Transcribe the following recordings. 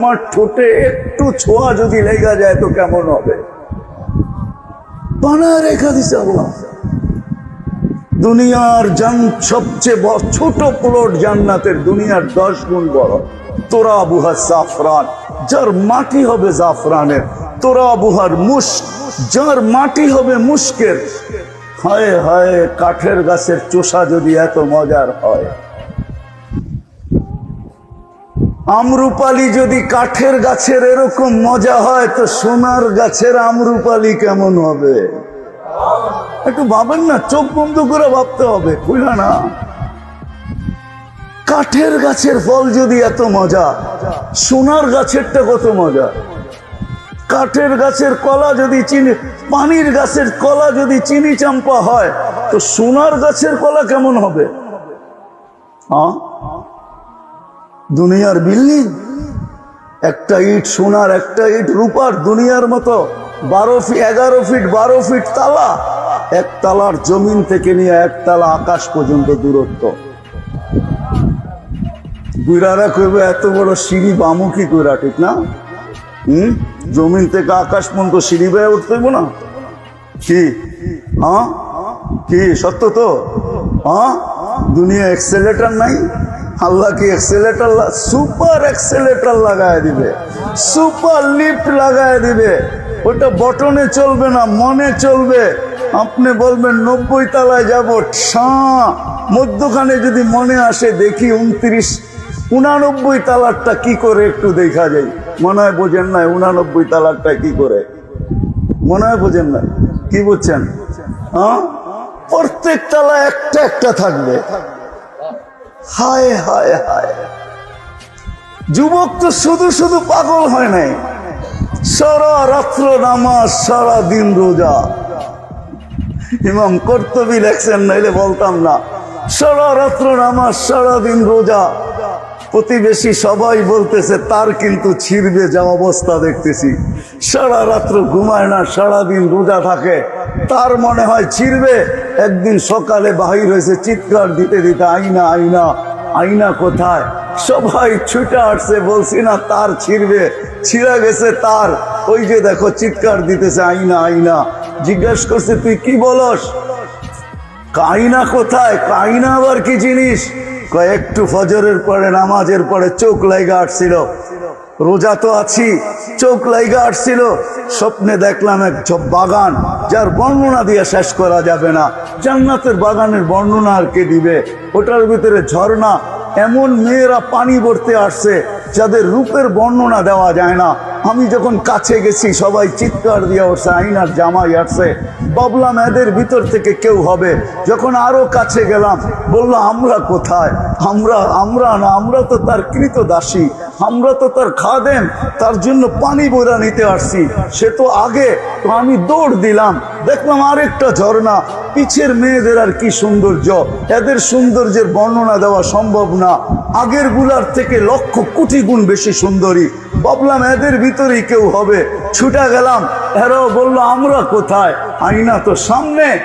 আমার ঠোঁটে একটু ছোঁয়া যদি লেগা যায় তো কেমন হবে? বানায় রেখা দিছে আল্লাহ। দুনিয়ার জান সবচেয়ে ছোট প্লট জান্নাতের দুনিয়ার দশ গুণ বড়। তোরা বুহা জাফরান, যার মাটি হবে জাফরানের। তোরা বুহার মুস্ক যার মাটি হবে মুস্কের হায় হায়, কাঠের গাছের চোষা যদি এত মজার হয়। আমরুপালি যদি কাঠের গাছের এরকম মজা হয়, তো সোনার গাছের আমরুপালি কেমন হবে? একটু ভাবেন না, চোখ বন্ধ করে ভাবতে হবে খুলা না। কাঠের গাছের ফল যদি এত মজা, সোনার গাছেরটা কত মজা? কাঠের গাছের কলা যদি চিনি, পানির গাছের কলা যদি চিনি চাম্পা হয়, তো সোনার গাছের কলা কেমন হবে? হ্যাঁ দুনিয়ার বিল্ডিং, একটা ইট সোনার, একটা ইট রূপার দুনিয়ার মতো, বারো ফিট এগারো ফিট, বারো ফিট তালা। এক তালার জমিন থেকে নিয়ে এক তালা আকাশ পর্যন্ত দূরত্ব। বুড়ারা কইবে, এত বড় সিঁড়ি বামুখী কইরা, ঠিক না? হুম? জমিন থেকে আকাশ পর্যন্ত সিঁড়ি বেয়ে উঠতে না? কি? হ্যাঁ? কি? সত্য তো? হ্যাঁ? দুনিয়া এক্সেলেটার নাই? আল্লাহ কি এক্সেলেটার সুপার এক্সেলেটার লাগায় দিবে। সুপার লিফট লাগায় দিবে। ওটা বটনে চলবে না, মনে চলবে। আপনি বলবেন, নব্বই তালায় যাব সাঁ মধ্যখানে যদি মনে আসে, দেখি উনত্রিশ, উনানব্বই তালারটা কি করে একটু দেখা যায়। মনে হয় বোঝেন না উনানব্বই তালারটা কি করে। মনে হয় বোঝেন না কি বুঝছেন? হ্যাঁ? প্রত্যেক তালা একটা একটা থাকবে। হায় হায় হায়। যুবক তো শুধু শুধু পাগল হয় নাই। সারা রাত্র নামাজ, সারা দিন রোজা। ইমাম কর্তবী লেখছেন, নাইলে বলতাম না। সারা রাত্র নামাজ, সারা দিন রোজা। প্রতিবেশী সবাই বলতেছে, তার কিন্তু ছিড়বে যা অবস্থা দেখতেছি। সারা রাত্র ঘুমায় না, সারা দিন রোজা থাকে। তার মনে হয় ছিড়বে। একদিন সকালে বাহির হয়েছে চিৎকার দিতে দিতে আইনা আইনা আইনা কোথায়? সবাই ছুটে আসছে, বলছি, না, তার ছিড়বে, ছিঁড়ে গেছে তার। ওই যে দেখো, চিৎকার দিতেছে আইনা আইনা জিজ্ঞেস করছে, তুই কি বলস? কাইনা কোথায়? কাইনা আবার কি জিনিস? একটু ফজরের পরে, নামাজের পরে চোখ লাইগা আসছিল। রোজা তো আছি, চোখ লাইগা আসছিল। স্বপ্নে দেখলাম এক বাগান, যার বর্ণনা দিয়ে শেষ করা যাবে না। জান্নাতের বাগানের বর্ণনা আর কে দিবে? ওটার ভিতরে ঝর্ণা, এমন মেয়েরা পানি ভরতে আসছে, যাদের রূপের বর্ণনা দেওয়া যায় না। আমি যখন কাছে গেছি, সবাই চিৎকার দিয়ে উঠছে, আইনার জামাই আসছে। বাবলাম এদের ভিতর থেকে কেউ হবে। যখন আরও কাছে গেলাম, বলল, আমরা কোথায়? আমরা আমরা না, আমরা তো তার কৃত দাসী। আমরা তো তার খাদেন তার জন্য পানি বইরা নিতে আসছি। সে তো আগে, তো আমি দৌড় দিলাম। দেখলাম আরেকটা ঝর্ণা। পিছের মেয়েদের আর কি সৌন্দর্য? এদের সৌন্দর্যের বর্ণনা দেওয়া সম্ভব না। আগেরগুলার থেকে লক্ষ কোটি গুণ বেশি সুন্দরী। ভাবলাম এদের ভিতরেই কেউ হবে। ছুটা গেলাম। এরাও বলল, আমরা কোথায়? আইনা তো সামনে।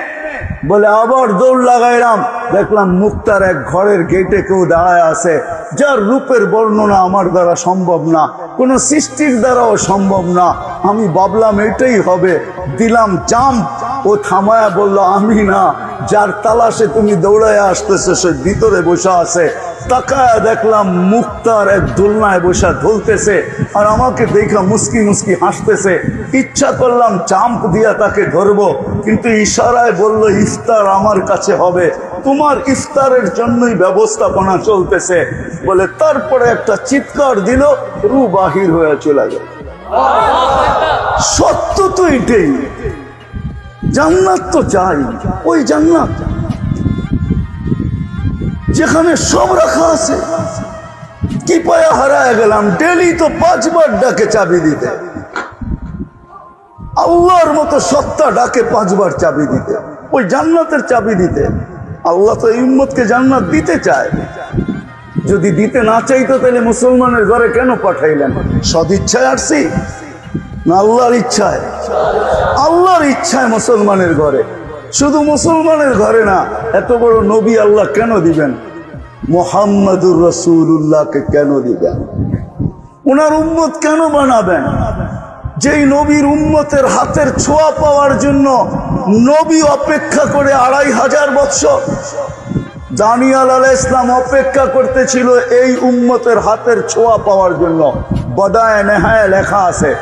বলে, আবার দৌড় লাগাইলাম। দেখলাম মুক্তার এক ঘরের গেটে কেউ দাঁড়ায় আছে। যার রূপের বর্ণনা আমার দ্বারা সম্ভব না। কোনো সৃষ্টির দ্বারাও সম্ভব না। আমি ভাবলাম, এটাই হবে। দিলাম, জাম্প। ও থামায়া বলল আমি না যার তালাশে তুমি দৌড়ায় আসতেছে, সে ভিতরে বসে আছে। তাকায় দেখলাম মুক্তার এক দোলনায় বসে ধুলতেছে আর আমাকে দেখা মুস্কি মুস্কি হাসতেছে। ইচ্ছা করলাম চাম্প দিয়া তাকে ধরবো, কিন্তু ইশারায় বলল, ইফতার আমার কাছে হবে। তোমার ইফতারের জন্যই ব্যবস্থাপনা চলতেছে। বলে তারপরে একটা চিৎকার দিল রু বাহির হয়ে চলে গেল। সত্য তো এটাই। জান্নাত তো চাই ওই জান্নাত। যেখানে সব রাখা আছে। কি পায়া হারায় গেলাম, ডেলি তো পাঁচবার ডাকে চাবি দিতে। আল্লাহর মতো সত্তা ডাকে পাঁচবার চাবি দিতে। ওই জান্নাতের চাবি দিতে। আল্লাহ তো ইম্মতকে জান্নাত দিতে চায়। যদি দিতে না চাইতো, তাহলে মুসলমানের ঘরে কেন পাঠাইলেন? সদিচ্ছায় আসছি? না, আল্লাহর ইচ্ছায়। আল্লাহর ইচ্ছায় মুসলমানের ঘরে। শুধু মুসলমানের ঘরে না, এত বড় নবী আল্লাহ কেন দিবেন? মোহাম্মদুর রসুল্লাহকে কেন দিবেন? ওনার উম্মত কেন বানাবেন? যেই নবীর উম্মতের হাতের ছোঁয়া পাওয়ার জন্য নবী অপেক্ষা করে আড়াই হাজার বৎসর। দানিয়াল আলাহ ইসলাম অপেক্ষা করতেছিল এই উম্মতের হাতের ছোঁয়া পাওয়ার জন্য। বদায় নেহায় লেখা আছে।